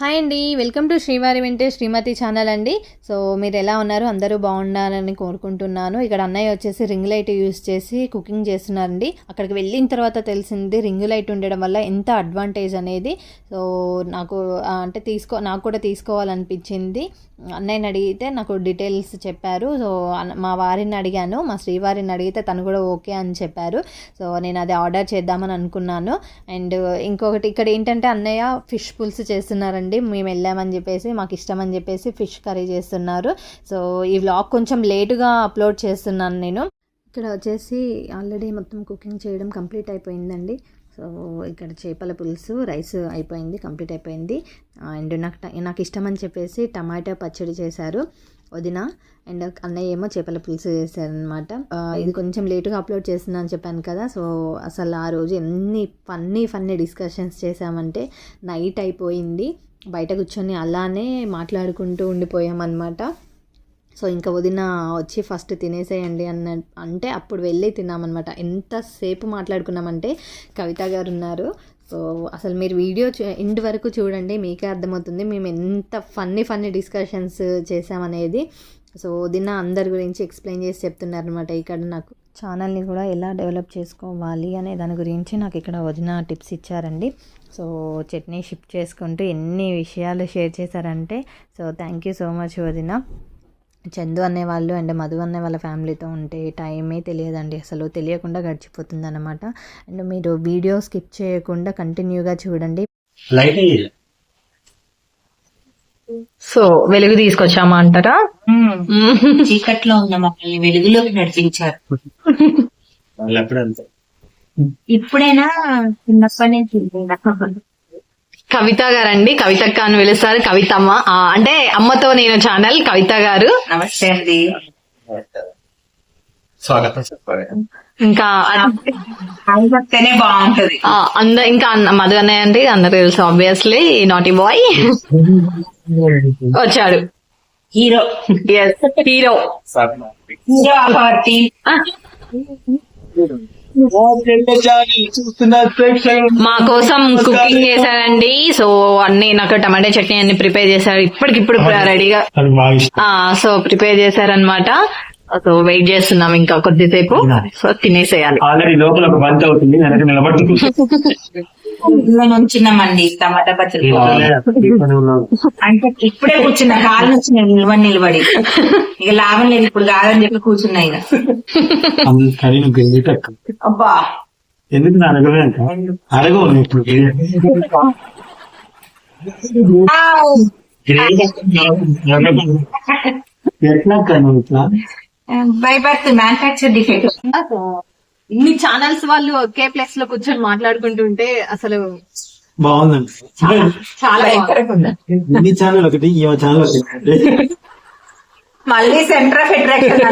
Hi అండి welcome to శ్రీవారి వింటే శ్రీమతి ఛానల్ అండి. సో మీరు ఎలా ఉన్నారు? అందరూ బాగుండాలని కోరుకుంటున్నాను. ఇక్కడ అన్నయ్య వచ్చేసి రింగ్ లైట్ యూస్ చేసి కుకింగ్ చేస్తున్నారండి. అక్కడికి వెళ్ళిన తర్వాత తెలిసింది రింగ్ లైట్ ఉండడం వల్ల ఎంత అడ్వాంటేజ్ అనేది. సో నాకు అంటే తీసుకో నాకు కూడా తీసుకోవాలనిపించింది. అన్నయ్యని అడిగితే నాకు డీటెయిల్స్ చెప్పారు. సో మా వారిని అడిగాను. మా శ్రీవారిని అడిగితే తను కూడా ఓకే అని చెప్పారు. సో నేను అది ఆర్డర్ చేద్దామని అనుకున్నాను. అండ్ ఇంకొకటి ఇక్కడ ఏంటంటే అన్నయ్య ఫిష్ పులుసు చేస్తున్నారండి. మేము వెళ్ళామని చెప్పేసి మాకు ఇష్టం అని చెప్పేసి ఫిష్ కర్రీ చేస్తున్నారు. సో ఈ వ్లాగ్ కొంచెం లేటుగా అప్లోడ్ చేస్తున్నాను నేను. ఇక్కడ వచ్చేసి ఆల్రెడీ మొత్తం కుకింగ్ చేయడం కంప్లీట్ అయిపోయిందండి. సో ఇక్కడ చేపల పులుసు రైస్ అయిపోయింది కంప్లీట్ అయిపోయింది. అండ్ నాకు నాకు ఇష్టం అని చెప్పేసి టమాటా పచ్చడి చేశారు. వదిన అండ్ అన్నయ్య ఏమో చేపల పులుసు చేశారనమాట ఇది కొంచెం లేటుగా అప్లోడ్ చేస్తున్నా అని చెప్పాను కదా సో అసలు ఆ రోజు ఎన్ని ఫన్నీ ఫన్నీ డిస్కషన్స్ చేసామంటే నైట్ అయిపోయింది. బయట కూర్చొని అలానే మాట్లాడుకుంటూ ఉండిపోయామన్నమాట. సో ఇంకా వదిన వచ్చి ఫస్ట్ తినేసేయండి అన్న అంటే అప్పుడు వెళ్ళి తిన్నామన్నమాట. ఎంతసేపు మాట్లాడుకున్నామంటే కవిత గారు ఉన్నారు. సో అసలు మీరు వీడియో ఎండ్ వరకు చూడండి మీకే అర్థమవుతుంది. మేము ఎంత ఫన్నీ ఫన్నీ డిస్కషన్స్ చేసామనేది సో వదిన అందరి గురించి ఎక్స్ప్లెయిన్ చేసి చెప్తున్నారనమాట ఇక్కడ నాకు. ఛానల్ని కూడా ఎలా డెవలప్ చేసుకోవాలి అనే దాని గురించి నాకు ఇక్కడ వదిన టిప్స్ ఇచ్చారండి. సో చట్నీ షిఫ్ట్ చేసుకుంటూ ఎన్ని విషయాలు షేర్ చేశారంటే so thank you so much వదిన. చందు అనేవాళ్ళు అండ్ మధు అనే వాళ్ళ ఫ్యామిలీతో ఉంటే టైమే తెలియదండి. అసలు తెలియకుండా గడిచిపోతుంది అనమాట అండ్ మీరు వీడియో స్కిప్ చేయకుండా కంటిన్యూగా చూడండి. సో వెలుగు తీసుకొచ్చామా అంటారా? చీకట్లో ఉన్న మమ్మల్ని వెలుగులోకి నడిపించారు. ఇప్పుడైనా చిన్నప్పటి నుంచి? కవిత గారండి. కవితక్క అని పిలుస్తారు కవితమ్మ. అంటే అమ్మతో నేను ఛానల్ కవిత గారు. నమస్తే అండి. స్వాగతం. చెప్పాలి ఇంకా అది చెప్తేనే బాగుంటది. ఆ, అంద ఇంకా మధు అన్నయ్య అంటే అందరు తెలుసు ఆబ్వియస్లీ నాటి బాయ్ వచ్చాడు. హీరో. హీరో. Hero party. మా కోసం కుకింగ్ చేశారండి. సో అన్ని నాకు టమాటా చట్నీ అన్ని ప్రిపేర్ చేశారు. ఇప్పటికిప్పుడు రెడీగా సో ప్రిపేర్ చేశారనమాట సో వెయిట్ చేస్తున్నాం ఇంకా కొద్దిసేపు. సో తినేసేయాలి. ఆల్రెడీ లోపల ఒక బంత్ అవుతుంది. వెనక నుంచున్నామండి టమాటా పచ్చడి అంటే ఇప్పుడే కూర్చున్నా కాలు నుంచి నిలబడి నిలబడి. ఇక లాభం లేదు ఇప్పుడు కాదని చెప్పి కూర్చున్నా ఇక. అబ్బా. ఎందుకు నా అడగలే అంట? అడగవు ఇప్పుడు ఎట్లా బై బర్త్ మ్యానుఫాక్చర్ డిఫెక్ట్. ఇన్ని ఛానల్స్ వాళ్ళు ఒకే ప్లేస్లో కూర్చొని మాట్లాడుకుంటుంటే అసలు బాగుందండి. చాలా. ఈ ఛానల్ ఒకటి ఈ ఛానల్ ఒకటి. మళ్ళీ సెంటర్ ఆఫ్ అట్రాక్షన్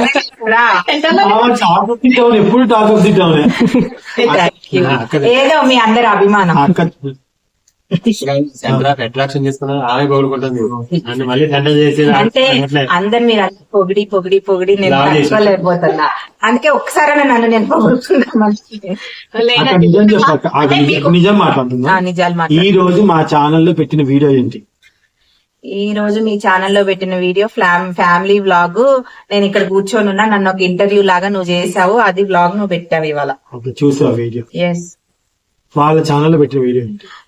ఎప్పుడు టాక్ ఆఫ్ ది టౌన్ ఏదో మీ అందరి అభిమానం. అంటే అందరు మీరు అన్ని పొగిడి పొగిడి పొగిడి నేను. తట్టుకోలేకపోతున్నా. అందుకే ఒకసారి నన్ను నేను పొగుడుతున్నా ఈ రోజు మా ఛానల్లో పెట్టిన వీడియో ఏంటి? ఈ రోజు మీ ఛానల్లో పెట్టిన వీడియో ఫ్లామ్ ఫ్యామిలీ వ్లాగ్. నేను ఇక్కడ కూర్చొని ఉన్నా నన్ను ఒక ఇంటర్వ్యూ లాగా నువ్వు చేసావు అది వ్లాగ్ నువ్వు పెట్టావు ఇవాళ. ఓకే చూసా వీడియో? ఎస్ వాళ్ళ ఛానల్లో పెట్టిన వీడియో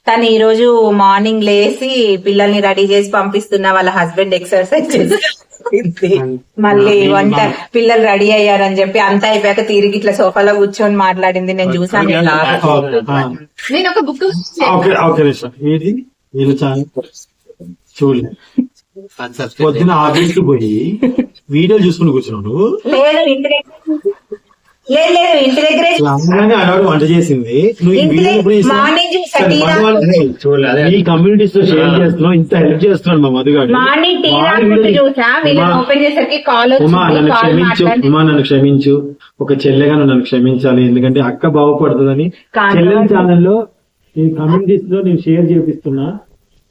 తను ఈ రోజు మార్నింగ్ లేసి పిల్లల్ని రెడీ చేసి పంపిస్తున్న వాళ్ళ హస్బెండ్ ఎక్సర్సైజ్ చేసి మళ్ళీ వంట పిల్లలు రెడీ అయ్యారని చెప్పి అంతా అయిపోయాక తిరిగి ఇట్లా సోఫాలో కూర్చొని మాట్లాడింది. నేను చూసాను నేను ఒక బుక్ ఛానల్ పొద్దున ఆఫీస్కి పోయి వీడియోలు చూసుకుని కూర్చున్నావు. నువ్వు లేదు లేదు లేదు ఇంటి దగ్గరే ఆడవాడు వంట చేసింది? మార్నింగ్ కమ్యూనిటీస్లో షేర్ చేస్తున్నావు ఇంత హెల్ప్ చేస్తున్నాడు మా మధుగాడు మార్నింగ్ టీ చూసా? ఓపెన్ చేసరికి కాల్ ఉమా నన్ను క్షమించు ఉమా నన్ను క్షమించు. ఒక చెల్లెగా నన్ను క్షమించాలి ఎందుకంటే అక్క బాగుపడుతుందని. చెల్లెల ఛానల్లో ఈ కమ్యూనిటీస్లో నేను షేర్ చేపిస్తున్నా.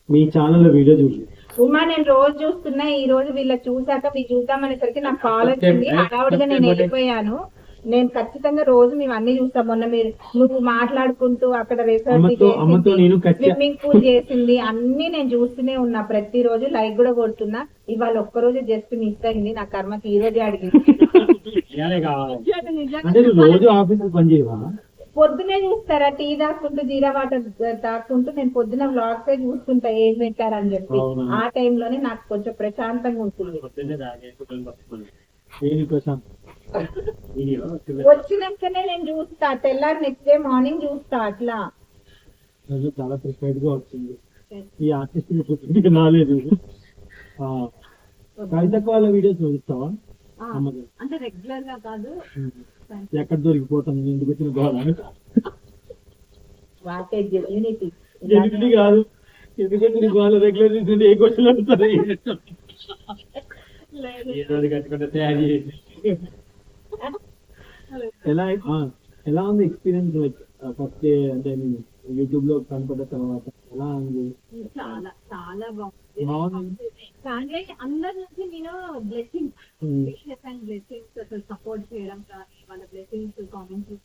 మీ ఛానల్లో వీడియో చూసి. ఉమా నేను రోజు చూస్తున్నా ఈ రోజు వీళ్ళ చూసాక మీరు చూద్దామనేసరికి నాకు కాల్ వచ్చింది. హడావుడిగా నేను వెళ్ళిపోయాను. నేను ఖచ్చితంగా రోజు మేము అన్ని చూస్తాం. మొన్న మీరు నువ్వు మాట్లాడుకుంటూ అక్కడ రిసర్చ్ కచ్చా స్విమ్మింగ్ పూల్ చేసింది అన్ని నేను చూస్తూనే ఉన్నా. ప్రతి రోజు లైక్ కూడా కొడుతున్నా. ఇవాళ ఒక్క రోజు జస్ట్ మిస్ అయింది. నా కర్మకి ఈ రోజే అడిగింది రోజు ఆఫీస్ పని చేయవా? పొద్దునే చూస్తారా? టీ తాకుంటూ జీరా వాటర్ తాకుంటూ నేను పొద్దున వ్లాగ్స్ చూస్తుంటా. ఏం పెట్టారని చెప్పి. ఆ టైంలోనే నాకు కొంచెం ప్రశాంతంగా ఉంటుంది. వచ్చినాకనే నేను చూస్తా తెల్లారి నెక్స్ట్ డే మార్నింగ్ చూస్తా అట్లా. చాలా ప్రిపేర్డ్గా వచ్చింది. ఈ ఆర్టిస్ట్ పుట్టినకి నాలేదు ఆ, కవితకు వాళ్ళ వీడియోస్ చూస్తావా అంటే రెగ్యులర్గా కాదు. ఎక్కడ దొరికిపోతాను? ఎందుకు వచ్చిన గోళ కాదు. ఎందుకంటే నీకు వాళ్ళ రెగ్యులర్ ఏ క్వశ్చన్ అడుగుతారు ఏ రోజు కట్టుకుంటే తయారు చేసి ఎలా ఎలా ఉంది ఎక్స్పీరియన్స్ లైక్ ఫస్ట్ అంటే యూట్యూబ్లో కనపడ్డ తర్వాత ఎలా ఉంది? చాలా చాలా బాగుంది. కానీ అందరి నుంచి నేను బ్లెస్సింగ్స్. విషెస్ అండ్ బ్లెస్సింగ్స్ అసలు సపోర్ట్ చేయడం కానీ వాళ్ళ బ్లెస్సింగ్స్ కామెంట్స్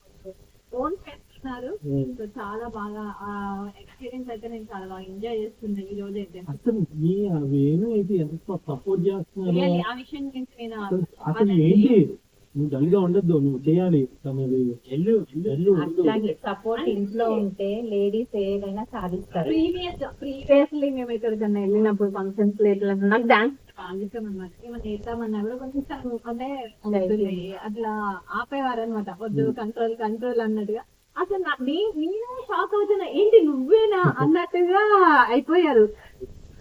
ఫోన్ చేస్తున్నారు. సో చాలా బాగా ఎక్స్పీరియన్స్ అయితే నేను చాలా బాగా ఎంజాయ్ చేస్తున్నాను ఈ రోజు అయితే అసలు మీ అవేమో అయితే ఎంత సపోర్ట్ చేస్తున్నారు Really, ఆ విషయం గురించి నేను అసలు అసలు ఏంటి నువ్వు డల్గా ఉండద్దు నువ్వు చేయాలి తనది ఎల్లు ఎల్లు ఉండు. అట్లాగే సపోర్ట్ ఇంట్లో ఉంటే లేడీస్ ఏదైనా సాధిస్తారు. ప్రీవియస్ ప్రీవియస్లీ మేము ఎక్కడికన్నా వెళ్ళినప్పుడు ఫంక్షన్స్ ఇట్లా నాకు డాన్స్ ఇష్టం అనమాట ఏమన్నా చేద్దామన్నా కూడా కొంచెం అంటే అట్లా ఆపేవారు అనమాట వద్దు కంట్రోల్ కంట్రోల్ అన్నట్టుగా. అసలు నేను షాక్ అవుతున్నా. ఏంటి నువ్వేనా? అన్నట్టుగా అయిపోయారు.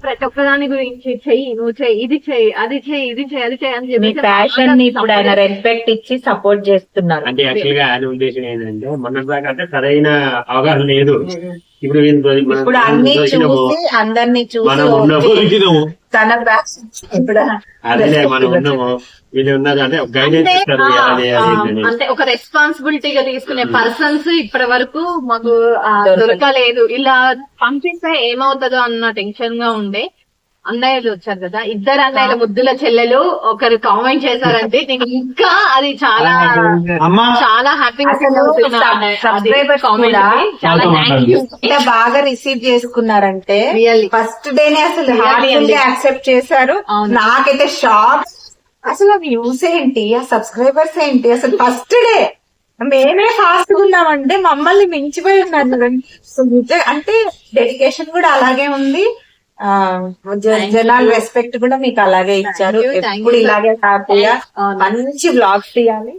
ప్రతి ఒక్కదాని గురించి చెయ్యి నువ్వు చెయ్యి ఇది చెయ్యి అది చెయ్యి ఇది చెయ్యి అది చెయ్యి అని మీ చెప్పి ప్యాషన్ని ఇప్పుడు ఆయన రెస్పెక్ట్ ఇచ్చి సపోర్ట్ చేస్తున్నారు అంటే యాక్చువల్గా ఆయన ఉద్దేశం ఏంటంటే మొన్న దాకా అంటే సరైన అవగాహన లేదు ఇప్పుడు వీళ్ళు ఇప్పుడు అన్ని. చూసి అందరినీ చూసి మనం. తన ప్యాషన్ ఇప్పుడు అదే మనం ఉన్నాము. వీళ్ళు ఉన్నారు? అంటే గైడెన్స్ ఇస్తారు ఒక రెస్పాన్సిబిలిటీగా తీసుకునే పర్సన్స్ ఇప్పటి వరకు మాకు. దొరకలేదు. ఇలా పంపిస్తే ఏమవుతుందో అన్న టెన్షన్గా ఉండే. అన్నయ్యలు వచ్చారు కదా. ఇద్దరు అన్నయ్యల ముద్దుల చెల్లెలు ఒకరు కామెంట్ చేశారంటే నేను ఇంకా అది చాలా అమ్మా చాలా హ్యాపీగా బాగా రిసీవ్ చేసుకున్నారంటే. ఫస్ట్ డేనే అసలు యాక్సెప్ట్ చేశారు. నాకైతే షాక్ అసలు వ్యూస్ ఏంటి? ఆ సబ్స్క్రైబర్స్ ఏంటి? అసలు ఫస్ట్ డే మేమే ఫాస్ట్గా ఉన్నామంటే మమ్మల్ని మించిపోయి ఉన్నారు. అంటే డెడికేషన్ కూడా అలాగే ఉంది. జనాల రెస్పెక్ట్ కూడా మీకు అలాగే ఇచ్చారు. ఎప్పుడు. ఇలాగే హ్యాపీగా అవును. మంచి బ్లాగ్స్ తీయాలి.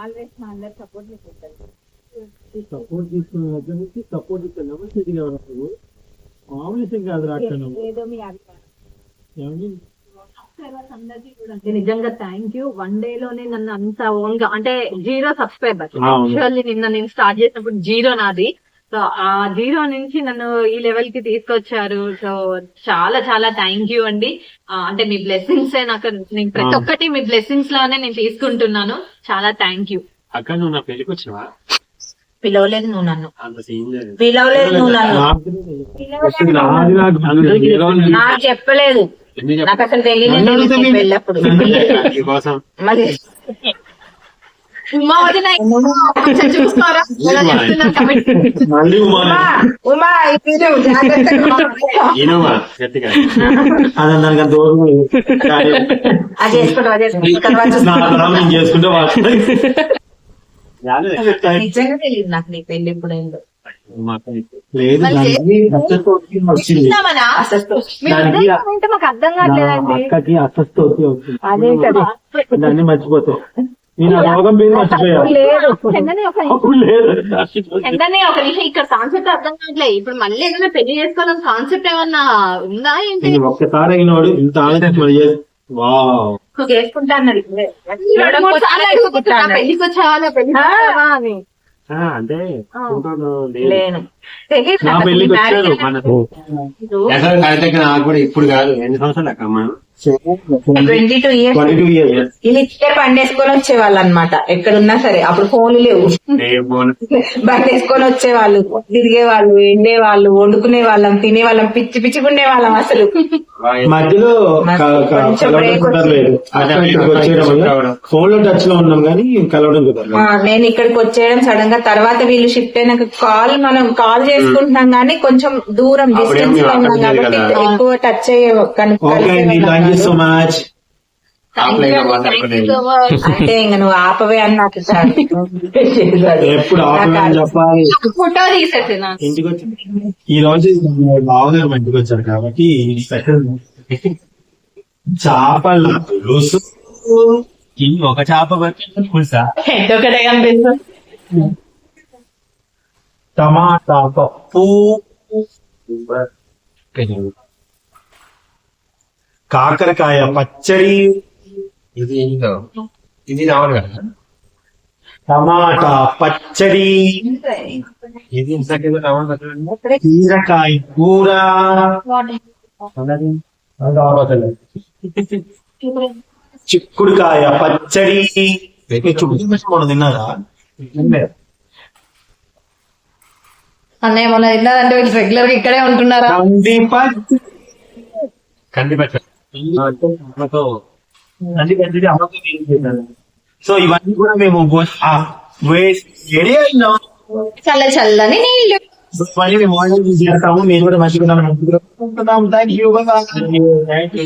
ఆల్వేస్ మా అందరి సపోర్ట్ మీకు ఉంటుంది సపోర్ట్ తీసుకున్న దగ్గర నుంచి సపోర్ట్ ఇస్తున్నాము ఇది కాదు మామూలు విషయం కాదు రాక సబ్స్క్రైబర్స్ అందరికీ కూడా అంటే నిజంగా థ్యాంక్ యూ వన్ డే లోనే నన్ను అంత ఓన్గా అంటే జీరో సబ్స్క్రైబర్. యాక్చువల్లీ నిన్న నేను స్టార్ట్ చేసినప్పుడు జీరో నాది. సో ఆ జీరో నుంచి నన్ను ఈ లెవెల్కి తీసుకొచ్చారు. సో చాలా చాలా థ్యాంక్ యూ అండి. అంటే మీ బ్లెస్సింగ్స్ నాకు నేను ప్రతి. ఒక్కటి మీ బ్లెస్సింగ్స్లోనే నేను తీసుకుంటున్నాను. చాలా థ్యాంక్ యూ అక్క నువ్వు నా పెళ్ళికి వచ్చినావా? పిలవలేదు నువ్వు నన్ను. అంత సీన్ లేదు. పిలవలేదు నువ్వు నన్ను. నాది నాకు చెప్పలేదు. నాకు అసలు మరి ఉమా వదిన చూసుకోరా ఉమా? అది అది చేసుకుంటే వాళ్ళు నిజంగా తెలియదు నాకు నీ పెళ్ళి ఎప్పుడైందో. మాకు అర్థం కావట్లేదండి. అక్కకి అస్వస్థ వచ్చింది. అదే కదా. దాన్ని మర్చిపోతావు నేను రోగం పేరు ఒక నిమిషం. ఇక్కడ కాన్సెప్ట్ అర్థం కావట్లేదు ఇప్పుడు మళ్ళీ ఏదైనా పెళ్ళి చేసుకోవాలని కాన్సెప్ట్ ఏమన్నా ఉందా ఏంటి? నేను ఒక్కసారి అయినోడు ఇంత ఆలోచన మరి చేసి వావ్. చేసుకుంటా అన్నది రెండు మూడు సార్లు అడుగుతున్నా, పెళ్ళికి వచ్చావా పెళ్ళి వచ్చావా అని అంటే ఫోటోలు లేదు. లేను తెలియదు నా నాకు పెళ్ళికి నీ వచ్చారు marriage మన అసలు కరెక్ట్ నాకు కూడా ఇప్పుడు కాదు. ఎన్ని సంవత్సరాలు అక్క మనం twenty two years. Twenty two years. వీళ్ళు ఇచ్చే బండి వేసుకొని వచ్చేవాళ్ళు అనమాట ఎక్కడున్నా సరే. అప్పుడు ఫోన్లు లేవు. బండి వేసుకొని వచ్చేవాళ్ళు. తిరిగేవాళ్ళు ఎండేవాళ్ళు వండుకునే వాళ్ళం తినే వాళ్ళం పిచ్చి పిచ్చిగుండే వాళ్ళం అసలు మధ్యలో ఫోన్లో టచ్లో ఉన్నాం కానీ కలవడం నేను ఇక్కడికి వచ్చేయడం సడన్గా తర్వాత వీళ్ళు షిఫ్ట్ అయినాక కాల్ మనం కాల్ చేసుకుంటున్నాం కానీ కొంచెం దూరం డిస్టెన్స్లో ఉన్నాం కాబట్టి. ఎక్కువ టచ్ అయ్యే కను- ఓకే అండి థ్యాంక్ యూ సో మచ్ అంటే ఇంక నువ్వు ఆపవే అని నాకు ఎప్పుడు చెప్పాలి. ఫోటో తీసేసి నాకు. ఇంటికి వచ్చి ఈ రోజు బావగారు మా ఇంటికి వచ్చారు కాబట్టి స్పెషల్ చేపల పులుసు ఒక చేప పులుసా? ఒకటే కనిపిస్తుంది. టమాటా పప్పు కాకరకాయ పచ్చడి. ఇది ఇది రావాలి కదా? టమాటా పచ్చడి. ఇది బీరకాయ కూర. చిక్కుడుకాయ పచ్చడి. తిన్నారా? అన్నయ్య మొన్న తిన్నారంటే వీళ్ళు రెగ్యులర్గా ఇక్కడే ఉంటున్నారా? సో ఇవన్నీ కూడా మేము చల్ల చల్లని నీళ్ళు. మేము ఆర్డర్ చేస్తాము. మీరు కూడా మంచిగా థ్యాంక్ యూ